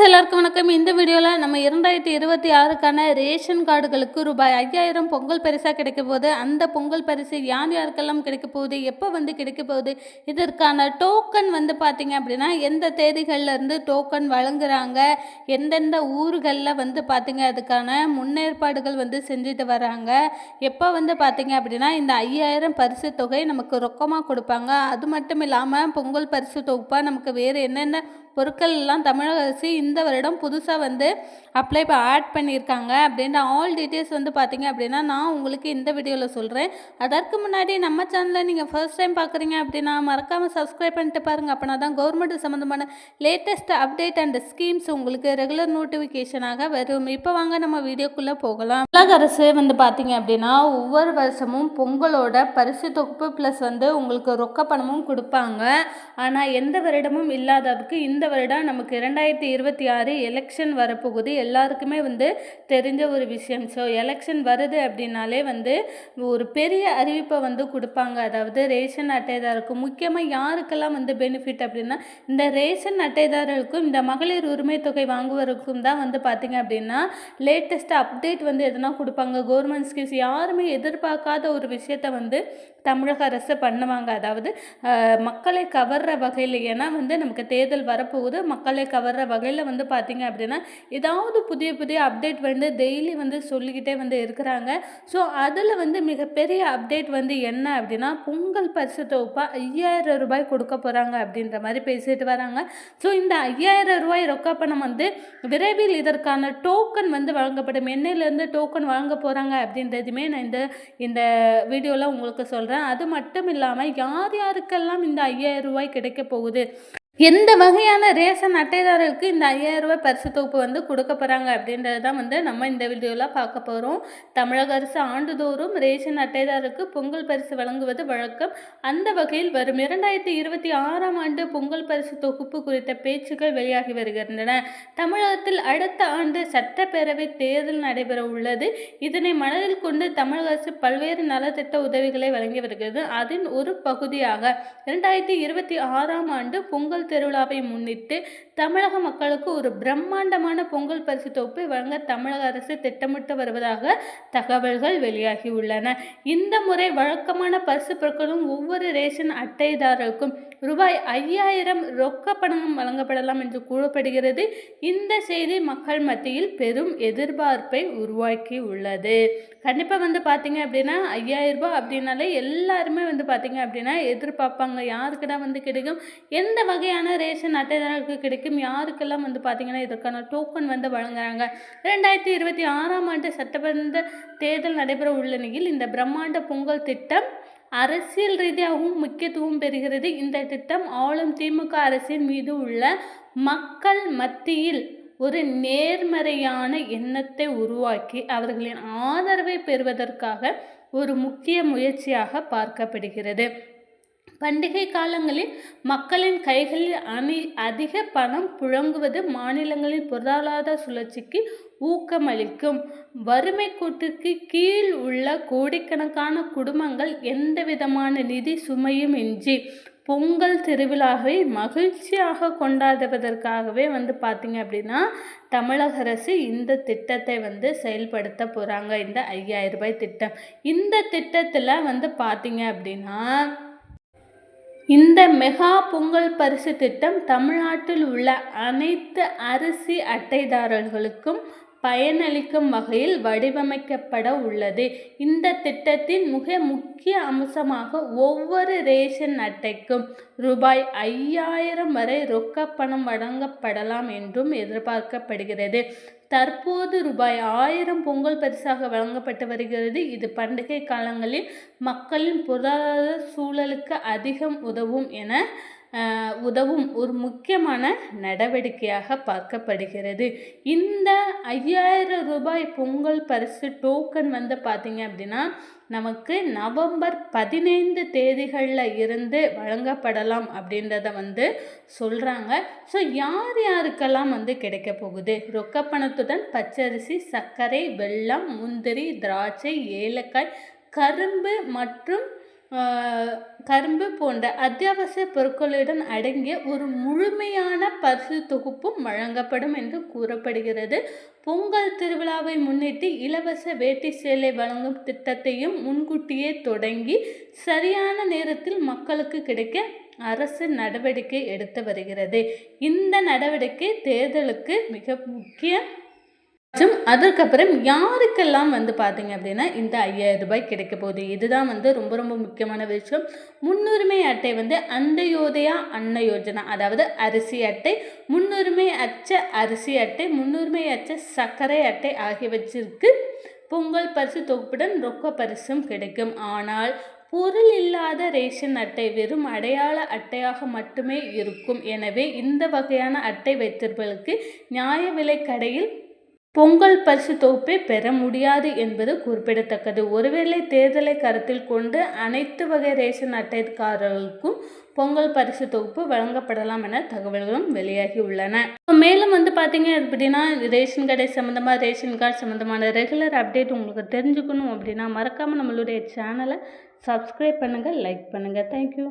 Friends எல்லாருக்கும் வணக்கம். இந்த வீடியோவில் நம்ம இரண்டாயிரத்தி இருபத்தி ஆறுக்கான ரேஷன் கார்டுகளுக்கு ரூபாய் ஐயாயிரம் பொங்கல் பரிசாக கிடைக்க போகுது. அந்த பொங்கல் பரிசு யார் யாருக்கெல்லாம் கிடைக்க போகுது? எப்போ வந்து கிடைக்க போகுது? இதற்கான டோக்கன் வந்து பார்த்தீங்க அப்படின்னா எந்த தேதிகள்லேருந்து டோக்கன் வழங்குறாங்க? எந்தெந்த ஊர்களில் வந்து பார்த்தீங்க அதுக்கான முன்னேற்பாடுகள் வந்து செஞ்சுட்டு வராங்க. எப்போ வந்து பார்த்தீங்க அப்படின்னா இந்த ஐயாயிரம் பரிசு தொகை நமக்கு ரொக்கமாக கொடுப்பாங்க. அது மட்டும் இல்லாமல் பொங்கல் பரிசு தொகுப்பாக நமக்கு வேறு என்னென்ன பொருட்கள் எல்லாம் தமிழக அரசு இந்த வருடம் புதுசாக வந்து அப்ளை இப்போ ஆட் பண்ணியிருக்காங்க. அப்படின்ற ஆல் டீட்டெயில்ஸ் வந்து பார்த்தீங்க அப்படின்னா நான் உங்களுக்கு இந்த வீடியோவில் சொல்கிறேன் அதற்கு முன்னாடி நம்ம சேனலை நீங்கள் ஃபர்ஸ்ட் டைம் பார்க்குறீங்க அப்படின்னா மறக்காமல் சப்ஸ்கிரைப் பண்ணிட்டு பாருங்கள் அப்படின்னா தான் கவர்மெண்ட் சம்மந்தமான லேட்டஸ்ட் அப்டேட் அண்ட் ஸ்கீம்ஸ் உங்களுக்கு ரெகுலர் நோட்டிஃபிகேஷனாக வரும். இப்போ வாங்க நம்ம வீடியோக்குள்ளே போகலாம். தமிழக அரசு வந்து பார்த்தீங்க அப்படின்னா ஒவ்வொரு வருஷமும் பொங்கலோட பரிசு தொகுப்பு ப்ளஸ் வந்து உங்களுக்கு ரொக்க பணமும் கொடுப்பாங்க. ஆனால் எந்த வருடமும் இல்லாததுக்கு இந்த இந்த வருடம் நமக்கு இரண்டாயிரத்தி இருபத்தி ஆறு எலெக்ஷன் வரப்போகுது. எல்லாருக்குமே வந்து தெரிஞ்ச ஒரு விஷயம். ஸோ எலெக்ஷன் வருது அப்படின்னாலே வந்து ஒரு பெரிய அறிவிப்பை வந்து கொடுப்பாங்க. அதாவது ரேஷன் அட்டைதாரருக்கு முக்கியமாக யாருக்கெல்லாம் வந்து பெனிஃபிட் அப்படின்னா இந்த ரேஷன் அட்டைதாரர்களுக்கும் இந்த மகளிர் உரிமை தொகை வாங்குவதற்கும் தான் வந்து பார்த்திங்க அப்படின்னா லேட்டஸ்ட் அப்டேட் வந்து எதனா கொடுப்பாங்க. கவர்மெண்ட் ஸ்கீம்ஸ் யாருமே எதிர்பார்க்காத ஒரு விஷயத்த வந்து தமிழக அரசு பண்ணுவாங்க. அதாவது மக்களை கவர்ற வகையில். ஏன்னா வந்து நமக்கு தேர்தல் வர வரப்போகுது. மக்களை கவர்ற வகையில் வந்து பார்த்திங்க அப்படின்னா ஏதாவது புதிய புதிய அப்டேட் வந்து டெய்லி வந்து சொல்லிக்கிட்டே வந்து இருக்கிறாங்க. ஸோ அதில் வந்து மிகப்பெரிய அப்டேட் வந்து என்ன அப்படின்னா பொங்கல் பரிசு தொகுப்பாக ஐயாயிரம் ரூபாய் கொடுக்க போகிறாங்க அப்படின்ற மாதிரி பேசிட்டு வராங்க. ஸோ இந்த ஐயாயிரம் ரூபாய் ரொக்க பணம் வந்து விரைவில் இதற்கான டோக்கன் வந்து வழங்கப்படும். என்னையிலேருந்து டோக்கன் வழங்க போகிறாங்க அப்படின்றதுமே நான் இந்த இந்த வீடியோவில் உங்களுக்கு சொல்கிறேன் அது மட்டும் இல்லாமல் யார் யாருக்கெல்லாம் இந்த ஐயாயிரம் ரூபாய் கிடைக்க போகுது? எந்த வகையான ரேஷன் அட்டைதாரருக்கு இந்த ஐயாயிரம் ரூபாய் பரிசு தொகுப்பு வந்து கொடுக்க போகிறாங்க அப்படின்றது தான் வந்து நம்ம இந்த வீடியோவில் பார்க்க போகிறோம் தமிழக அரசு ஆண்டுதோறும் ரேஷன் அட்டைதாரருக்கு பொங்கல் பரிசு வழங்குவது வழக்கம். அந்த வகையில் வரும் இரண்டாயிரத்தி இருபத்தி ஆறாம் ஆண்டு பொங்கல் பரிசு தொகுப்பு குறித்த பேச்சுக்கள் வெளியாகி வருகின்றன. தமிழகத்தில் அடுத்த ஆண்டு சட்டப்பேரவை தேர்தல் நடைபெற உள்ளது. இதனை மனதில் கொண்டு தமிழக அரசு பல்வேறு நலத்திட்ட உதவிகளை வழங்கி வருகிறது. அதன் ஒரு பகுதியாக இரண்டாயிரத்தி இருபத்தி ஆறாம் ஆண்டு பொங்கல் திருவிழாவை முன்னிட்டு தமிழக மக்களுக்கு ஒரு பிரம்மாண்டமான பொங்கல் பரிசு தொகுப்பை வழங்க தமிழக அரசு திட்டமிட்டு வருவதாக தகவல்கள் வெளியாகியுள்ளன இந்த முறை வழக்கமான பரிசு பொருட்களும் ஒவ்வொரு ரேஷன் அட்டைதாரருக்கும் ரூபாய் ஐயாயிரம் ரொக்க பணம் வழங்கப்படலாம் என்று கூறப்படுகிறது. இந்த செய்தி மக்கள் மத்தியில் பெரும் எதிர்பார்ப்பை உருவாக்கி உள்ளது. கண்டிப்பாக வந்து பார்த்தீங்க அப்படின்னா ஐயாயிரம் ரூபாய் அப்படின்னாலே எல்லாருமே வந்து பார்த்தீங்க அப்படின்னா எதிர்பார்ப்பாங்க. யாருக்குடா வந்து கிடைக்கும்? எந்த வகையான ரேஷன் அட்டைதாரர்களுக்கு கிடைக்கும்? யாருக்கெல்லாம் வந்து பார்த்தீங்கன்னா இதற்கான டோக்கன் வந்து வழங்குறாங்க? ரெண்டாயிரத்தி இருபத்தி ஆறாம் ஆண்டு சட்டமன்ற தேர்தல் நடைபெற உள்ள நிலையில் இந்த பிரம்மாண்ட பொங்கல் திட்டம் அரசியல் ரீதியாகவும் முக்கியத்துவம் பெறுகிறது. இந்த திட்டம் ஆளும் திமுக அரசின் மீது உள்ள மக்கள் மத்தியில் ஒரு நேர்மறையான எண்ணத்தை உருவாக்கி அவர்களின் ஆதரவை பெறுவதற்காக ஒரு முக்கிய முயற்சியாக பார்க்கப்படுகிறது. பண்டிகை காலங்களில் மக்களின் கைகளில் அணி அதிக பணம் புழங்குவது மாநிலங்களின் பொருளாதார சுழற்சிக்கு ஊக்கமளிக்கும். வறுமை கோட்டிற்கு கீழ் உள்ள கோடிக்கணக்கான குடும்பங்கள் எந்தவிதமான நிதி சுமையும் இன்றி பொங்கல் திருவிழாவை மகிழ்ச்சியாக கொண்டாடுவதற்காகவே வந்து பார்த்தீங்க அப்படின்னா தமிழக அரசு இந்த திட்டத்தை வந்து செயல்படுத்த போகிறாங்க இந்த ஐயாயிரம் ரூபாய் திட்டம். இந்த திட்டத்தில் வந்து பார்த்தீங்க அப்படின்னா இந்த மெகா பொங்கல் பரிசு திட்டம் தமிழ்நாட்டில் உள்ள அனைத்து அரிசி அட்டைதாரர்களுக்கும் பயனளிக்கும் வகையில் வடிவமைக்கப்பட உள்ளது. இந்த திட்டத்தின் மிக முக்கிய அம்சமாக ஒவ்வொரு ரேஷன் அட்டைக்கும் ரூபாய் ஐயாயிரம் வரை ரொக்க பணம் வழங்கப்படலாம் என்றும் எதிர்பார்க்கப்படுகிறது. தற்போது ரூபாய் ஆயிரம் பொங்கல் பரிசாக வழங்கப்பட்டு வருகிறது. இது பண்டிகை காலங்களில் மக்களின் பொருளாதார சூழலுக்கு அதிகம் உதவும் என உதவும் ஒரு முக்கியமான நடவடிக்கையாக பார்க்கப்படுகிறது. இந்த ஐயாயிரம் ரூபாய் பொங்கல் பரிசு டோக்கன் வந்து பார்த்தீங்க அப்படின்னா நமக்கு நவம்பர் பதினைந்து தேதிகளில் இருந்து வழங்கப்படலாம் அப்படின்றத வந்து சொல்கிறாங்க ஸோ யார் யாருக்கெல்லாம் வந்து கிடைக்க போகுது? ரொக்க பணத்துடன் பச்சரிசி சர்க்கரை வெல்லம் முந்திரி திராட்சை ஏலக்காய் கரும்பு மற்றும் கரும்பு போன்ற அத்தியாவசிய பொருட்களுடன் அடங்கிய ஒரு முழுமையான பரிசு தொகுப்பும் வழங்கப்படும் என்று கூறப்படுகிறது. பொங்கல் திருவிழாவை முன்னிட்டு இலவச வேட்டி சேலை வழங்கும் திட்டத்தையும் முன்கூட்டியே தொடங்கி சரியான நேரத்தில் மக்களுக்கு கிடைக்க அரசு நடவடிக்கை எடுத்து வருகிறது. இந்த நடவடிக்கை தேர்தலுக்கு மிக முக்கிய மற்றும் அதற்கப்புறம் யாருக்கெல்லாம் வந்து பார்த்தீங்க அப்படின்னா இந்த ஐயாயிரம் ரூபாய் கிடைக்க போகுது? இதுதான் வந்து ரொம்ப ரொம்ப முக்கியமான விஷயம். முன்னுரிமை அட்டை வந்து அந்தயோதயா அன்ன யோஜனா அதாவது அரிசி அட்டை முன்னுரிமை அச்ச அரிசி அட்டை முன்னுரிமை அச்ச சர்க்கரை அட்டை ஆகியவற்றிற்கு பொங்கல் பரிசு தொகுப்புடன் ரொக்க பரிசும் கிடைக்கும். ஆனால் பொருள் இல்லாத ரேஷன் அட்டை வெறும் அடையாள அட்டையாக மட்டுமே இருக்கும். எனவே இந்த வகையான அட்டை வைத்திருப்பவர்களுக்கு நியாய விலை கடையில் பொங்கல் பரிசு தொகுப்பை பெற முடியாது என்பது குறிப்பிடத்தக்கது. ஒருவேளை தேர்தலை கருத்தில் கொண்டு அனைத்து வகை ரேஷன் அட்டைக்காரர்களுக்கும் பொங்கல் பரிசு தொகுப்பு வழங்கப்படலாம் என தகவல்களும் வெளியாகி உள்ளன இப்போ மேலும் வந்து பார்த்தீங்க அப்படின்னா ரேஷன் கடை சம்மந்தமாக ரேஷன் கார்டு சம்மந்தமான ரெகுலர் அப்டேட் உங்களுக்கு தெரிஞ்சுக்கணும் அப்படின்னா மறக்காமல் நம்மளுடைய சேனலை சப்ஸ்கிரைப் பண்ணுங்கள் லைக் பண்ணுங்கள் தேங்க்யூ